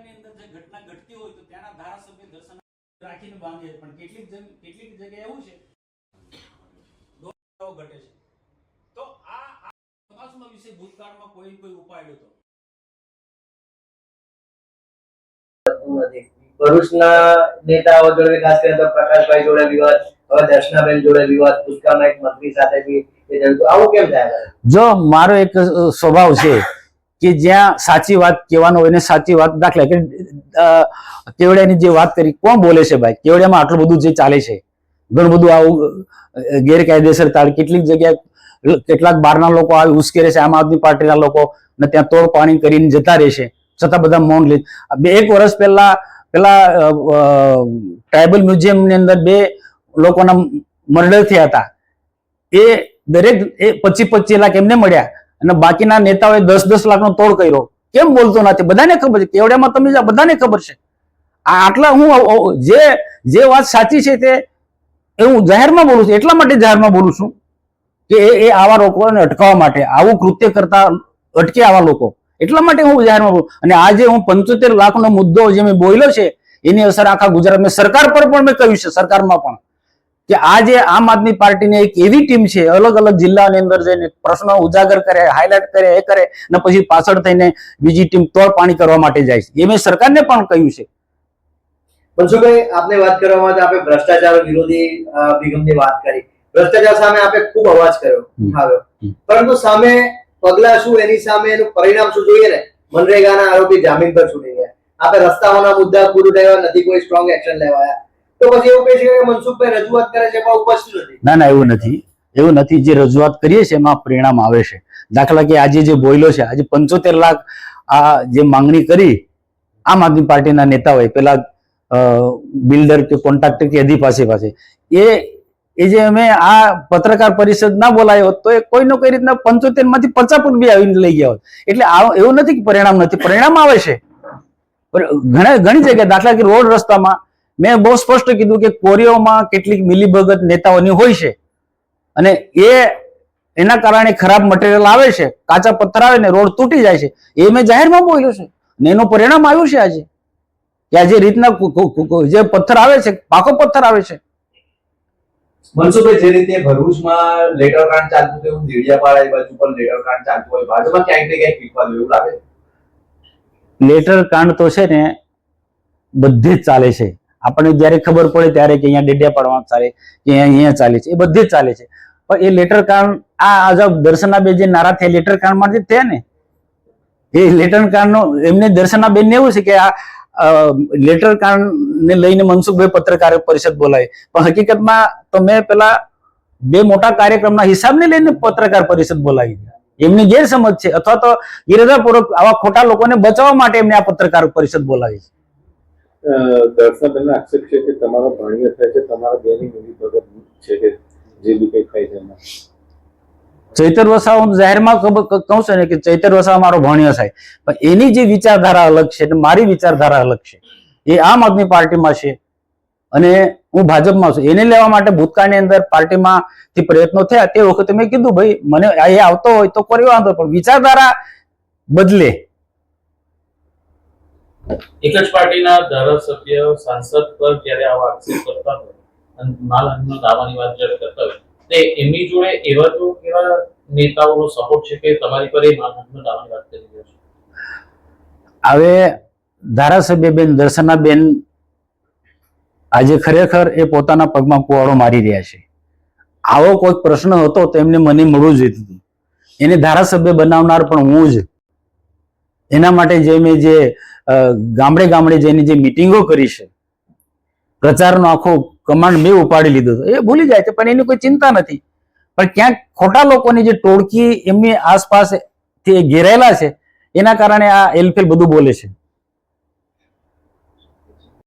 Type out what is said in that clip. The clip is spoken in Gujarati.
વિસ્તારની અંદર જે ઘટના ઘટતી હોય તો ત્યાંના ધારાસભ્ય દર્શન રાખીને બાંધે પણ કેટલીક કેટલીક જગ્યાએ એવું છે ઘટે છે. તો આ આ તપાસનો વિષય ભૂતકાળમાં કોઈ કોઈ ઉપાડ્યો હતો? ભરૂચના નેતાઓ જોડે ખાસ કરીને તો પ્રકાશભાઈ જોડે વિવાદ હવે દર્શનાબેન જોડે વિવાદ ભૂતકાળમાં એક મંત્રી સાથે બી એ જણતું. આવું કેમ થાય જો મારો એક સ્વભાવ છે કે જ્યાં સાચી વાત કહેવાનો હોય ને સાચી વાત દાખલા કે કેવડિયાની જે વાત કરી, કોણ બોલે છે ભાઈ? કેવડિયામાં આટલું બધું જે ચાલે છે? ઘણું બધું આવું ગેરકાયદેસર તાળ, કેટલીક જગ્યાએ કેટલાક બહારના લોકો આવી ઉશ્કેરે છે, આમ આદમી પાર્ટીના લોકો, ને ત્યાં તોડ પાણી કરીને જતા રહેશે છતાં બધા મૌન લે બે, એક વર્ષ પહેલા પેલા ટ્રાઇબલ મ્યુઝિયમની અંદર બે લોકોના મર્ડર થયા હતા. એ દરેક, એ પચીસ પચીસ લાખ એમને મળ્યા. અને બાકીના નેતાઓએ દસ દસ લાખનો તોડ કર્યો. કેમ બોલતો નથી? બધાને ખબર છે. કેવડિયામાં તમે બધાને ખબર છે. આટલા હું જે જે વાત સાચી છે તે હું જાહેરમાં બોલું છું. એટલા માટે જાહેરમાં બોલું છું કે એ આવા લોકોને અટકાવવા માટે, આવું કૃત્ય કરતા અટકે આવા લોકો. એટલા માટે હું જાહેરમાં બોલું. અને આજે હું પંચોતેર લાખનો મુદ્દો જે મેં બોલ્યો છે, એની અસર આખા ગુજરાત મેં સરકાર પર પણ મેં કહ્યું છે, સરકારમાં પણ. કે આજે આમ આદમી પાર્ટીની એક એવી ટીમ છે અલગ અલગ જિલ્લાની અંદર જઈને પ્રશ્નો ઉજાગર કરે હાઇલાઇટ કરે એ કરે ને પછી પાછળ થઈને બીજી ટીમ તોડ પાણી કરવા માટે જાય છે. એ મેં સરકારને પણ કહ્યું છે. મનસુખભાઈ આપને વાત કરવામાં તો આપણે ભ્રષ્ટાચાર વિરોધી અભિગમની વાત કરી. ભ્રષ્ટાચાર સામે આપણે ખૂબ અવાજ કર્યો આવ્યો. પરંતુ સામે પગલા શું એની સામે એનું પરિણામ શું જોઈએ ને? મનરેગાના આરોપી જામીન પર છૂટી ગયા આપણે રસ્તાઓના મુદ્દા પૂરું થયા નથી કોઈ સ્ટ્રોંગ એક્શન લેવાયા. તો પછી એવું કહે છે કે મનસુખભાઈ રજૂઆત કરે છે પણ ઉપસ્થિત નથી. ના ના, એવું નથી. એવું નથી. જે રજૂઆત કરીએ છીએ એમાં પરિણામ આવે છે. દાખલા કે આજે જે બોયલો છે, આજે પંચોતેર લાખ આ જે માંગણી કરી આમ આદમી પાર્ટીના નેતાઓએ પેલા બિલ્ડર કે કોન્ટ્રાક્ટર કે અધી પાસે પાસે. એ એ જે અમે આ પત્રકાર પરિષદ ના બોલાયો હોત, તો એ કોઈનો કઈ કોઈ રીતના પંચોતેરમાંથી પચાસ બી આવીને લઈ ગયા હોત. એટલે એવું નથી કે પરિણામ નથી. પરિણામ આવે છે. ઘણા, ઘણી જગ્યાએ દાખલા કે રોડ રસ્તામાં મેં બહુ સ્પષ્ટ કીધું કે કોરીઓમાં કેટલીક મિલીભગત નેતાઓની હોય છે. અને એ એના કારણે ખરાબ મટીરિયલ આવે છે કાચા પથ્થર આવે ને રોડ તૂટી જાય છે. એ મેં જાહેરમાં બોલ્યો છે ને એનું પરિણામ આવ્યું છે આજે. કે આ જે રીતના જે પથ્થર આવે છે પાકો પથ્થર આવે છે. મનસુખભાઈ જે રીતે ભરૂચમાં લેટર કાંડ ચાલતું હતું દેડિયાપાડા એ બાજુ પણ લેટર કાંડ ચાલતું હોય બાજુમાં ક્યાંક ને ક્યાંક વિખવાદ એવું લાગે લેટર કાંડ તો છે ને બધે જ ચાલે છે. આપણને જ્યારે ખબર પડે ત્યારે કે અહીંયા ડેડિયા પાડવા ચાલે કે અહીંયા ચાલે છે, એ બધે જ ચાલે છે. પણ એ લેટર કાંડ આ અજબ દર્શનાબેન જે નારા થયા લેટર કાંડમાંથી થયા ને? એ લેટર કાંડ નો એમને દર્શનાબેન ને એવું છે કે આ લેટર કાંડ ને લઈને મનસુખભાઈ પત્રકાર પરિષદ બોલાવી. પણ હકીકતમાં તો મેં પેલા બે મોટા કાર્યક્રમના હિસાબને લઈને પત્રકાર પરિષદ બોલાવી એમની ગેરસમજ છે. અથવા તો ઇરાદાપૂર્વક આવા ખોટા લોકોને બચાવવા માટે એમને આ પત્રકાર પરિષદ બોલાવી છે. દર્શનાબેનનો આક્ષેપ છે કે તમારા ભાણિયો થાય છે, તમારા બેની મૂડી ભગત છે કે જે બી કંઈ થાય છે ચૈતર વસાવા હું જાહેરમાં કહું છું ને કે ચૈતર વસાવા મારો ભણ્યો થાય પણ એની જે વિચારધારા અલગ છે અને મારી વિચારધારા અલગ છે. એ આમ આદમી પાર્ટીમાં છે અને હું ભાજપમાં છું. એને લેવા માટે ભૂતકાળની અંદર પાર્ટીમાં થી પ્રયત્નો થયા તે વખતે મેં કીધું, ભાઈ, મને એ આવતો હોય તો કરી વાંધો પણ વિચારધારા બદલે એક જ પાર્ટીના ધારાસભ્ય સાંસદ પર જ્યારે આવા આક્ષેપ કરતા હોય માલહાનિનો દાવાની વાત જ્યારે કરતા હોય, તે એમની જોડે એવા તો કેવા નેતાઓનો સપોર્ટ છે કે તમારી પર એ માલહાનિનો દાવાની વાત કરી રહ્યો છે? હવે ધારાસભ્ય બેન દર્શનાબેન આજે ખરેખર એ પોતાના પગમાં કુવાડો મારી રહ્યા છે. આવો કોઈ પ્રશ્ન હતો તો એમને મને મળવું જોઈતું હતું. એને ધારાસભ્ય બનાવનાર પણ હું જ. એના માટે જે મેં જે ગામડે ગામડે જઈને જે મિટિંગો કરી છે, પ્રચારનો આખો કમાન્ડ મેં ઉપાડી લીધો હતો. એ ભૂલી જાય છે, પણ એની કોઈ ચિંતા નથી. પણ ક્યાંક ખોટા લોકોની જે ટોળકી એમની આસપાસથી ઘેરાયેલા છે, એના કારણે આ એલફેલ બધું બોલે છે.